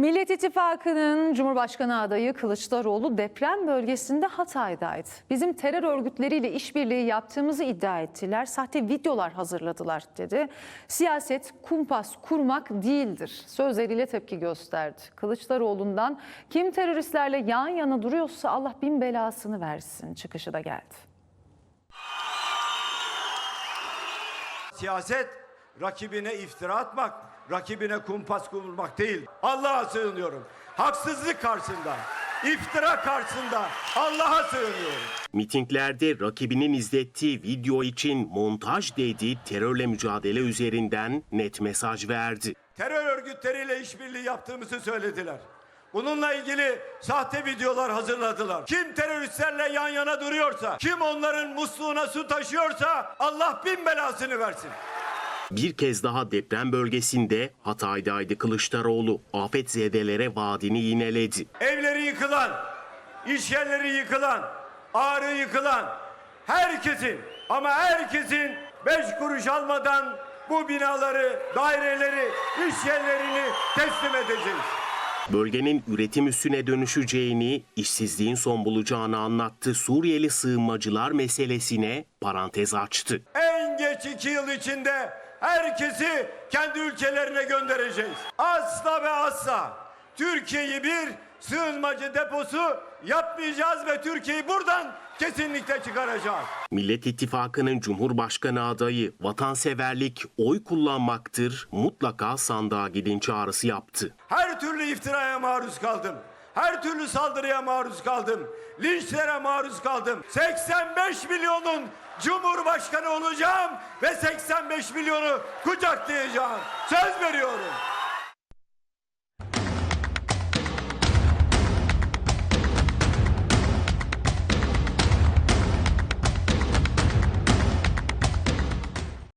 Millet İttifakı'nın Cumhurbaşkanı adayı Kılıçdaroğlu deprem bölgesinde Hatay'daydı. Bizim terör örgütleriyle işbirliği yaptığımızı iddia ettiler. Sahte videolar hazırladılar dedi. Siyaset kumpas kurmak değildir. Sözleriyle tepki gösterdi. Kılıçdaroğlu'ndan kim teröristlerle yan yana duruyorsa Allah bin belasını versin çıkışı da geldi. Siyaset rakibine iftira atmak, rakibine kumpas kurmak değil. Allah'a sığınıyorum. Haksızlık karşısında, iftira karşısında Allah'a sığınıyorum. Mitinglerde rakibinin izlettiği video için montaj dediği terörle mücadele üzerinden net mesaj verdi. Terör örgütleriyle işbirliği yaptığımızı söylediler. Bununla ilgili sahte videolar hazırladılar. Kim teröristlerle yan yana duruyorsa, kim onların musluğuna su taşıyorsa Allah bin belasını versin. Bir kez daha deprem bölgesinde Hatay'daydı Kılıçdaroğlu. Afetzedelere vaadini yineledi. Evleri yıkılan, iş yerleri yıkılan, ağrı yıkılan herkesin ama herkesin beş kuruş almadan bu binaları, daireleri, iş yerlerini teslim edeceğiz. Bölgenin üretim üssüne dönüşeceğini, işsizliğin son bulacağını anlattı. Suriyeli sığınmacılar meselesine parantez açtı. En geç iki yıl içinde herkesi kendi ülkelerine göndereceğiz. Asla ve asla Türkiye'yi bir sığınmacı deposu yapmayacağız ve Türkiye'yi buradan kesinlikle çıkaracağız. Millet İttifakı'nın Cumhurbaşkanı adayı vatanseverlik oy kullanmaktır, mutlaka sandığa gidin çağrısı yaptı. Her türlü iftiraya maruz kaldım. Her türlü saldırıya maruz kaldım. Linçlere maruz kaldım. 85 milyonun Cumhurbaşkanı olacağım ve 85 milyonu kucaklayacağım. Söz veriyorum.